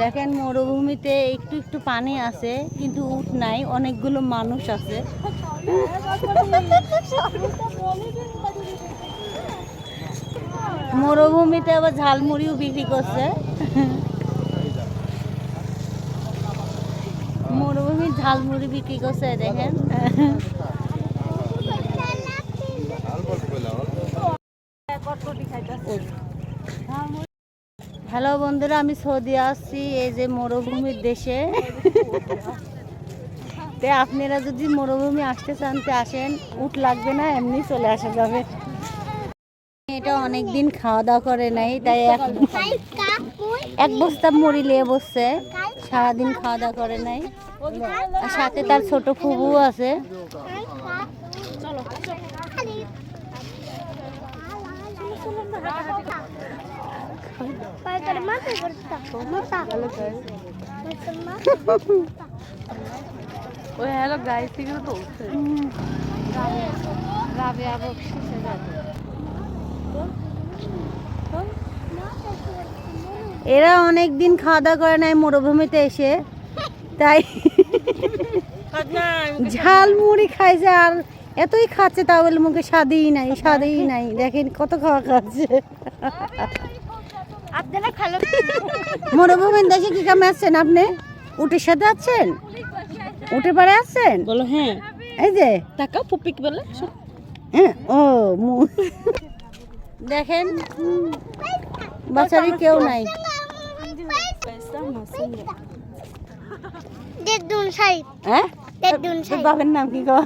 দেখেন, মরুভূমিতে একটু একটু পানি আছে, কিন্তু উঠ নাই, অনেকগুলো মানুষ আছে। মরুভূমিতে আবার ঝালমুড়িও বিক্রি করছে। মরুভূমির ঝালমুড়ি বিক্রি করছে, দেখেন। হ্যালো বন্ধুরা, আমি সৌদি আসছি, এই যে মরুভূমির দেশে। তে আপনারা যদি মরুভূমি আসতে চান, তো আসেন উঠ লাগবে না, এমনি চলে আসা যাবে। এটা অনেক দিন খাওয়া দাওয়া করে নাই, তাই এক এক বস্তা মুড়ি নিয়ে বসছে। সারাদিন খাওয়া দাওয়া করে নাই। আর সাথে তার ছোট ফুবু আছে। হ্যালো গাইস থেকে তো এরা অনেক দিন খাওয়া দাওয়া করে নাই, মরুভূমিতে এসে। তাই ঝাল মুড়ি খাইছে আর এতই খাচ্ছে তাহলে মুখে স্বাদেই নাই স্বাদেই নাই। দেখেন কত খাওয়া খাচ্ছে। মরুভূমির দেশে কি কামে আসছেন আপনি? উটের সাথে আছেন? উঠে পারে আছেন? বলো হ্যাঁ। এই যে। টাকা পুপিক বলে হ্যাঁ, ও মু- দেখেন কেউ নাই। হ্যাঁ? বাবার নাম কি গো?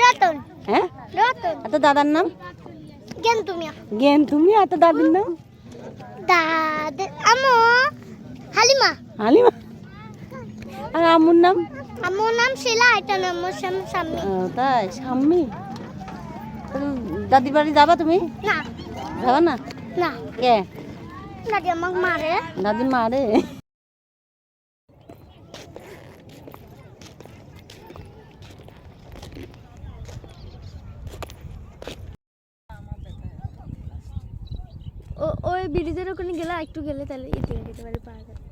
রতন। হ্যাঁ? রতন। আর দাদার নাম? কেন তুমি জ্ঞান তুমি আর দাদির নাম? দাদ আমো। হালিমা। হালিমা? আর আমুর নাম? আমার নাম শিলা এটা নাম আমার সাম তাই সাম্মি দাদি বাড়ি যাবা তুমি? না। যাবা না? না। কে? দাদি আমাকে মারে। দাদি মা ওই ব্রিজের ওখানে গেলে একটু গেলে তাহলে ইতি যেতে পারে পাওয়া যাবে।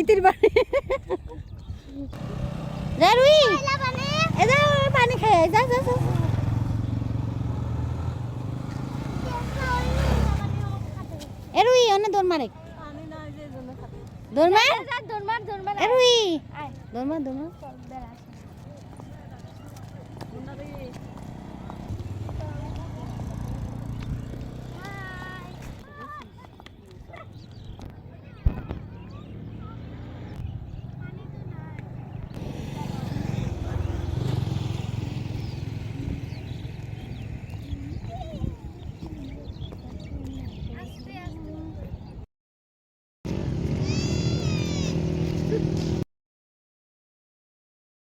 ইতির বাড়ি। যা রুই। পানি খেয়ে যা যা যা। এ অনে দৌড় মারে। দৌড় মার? দৌড়।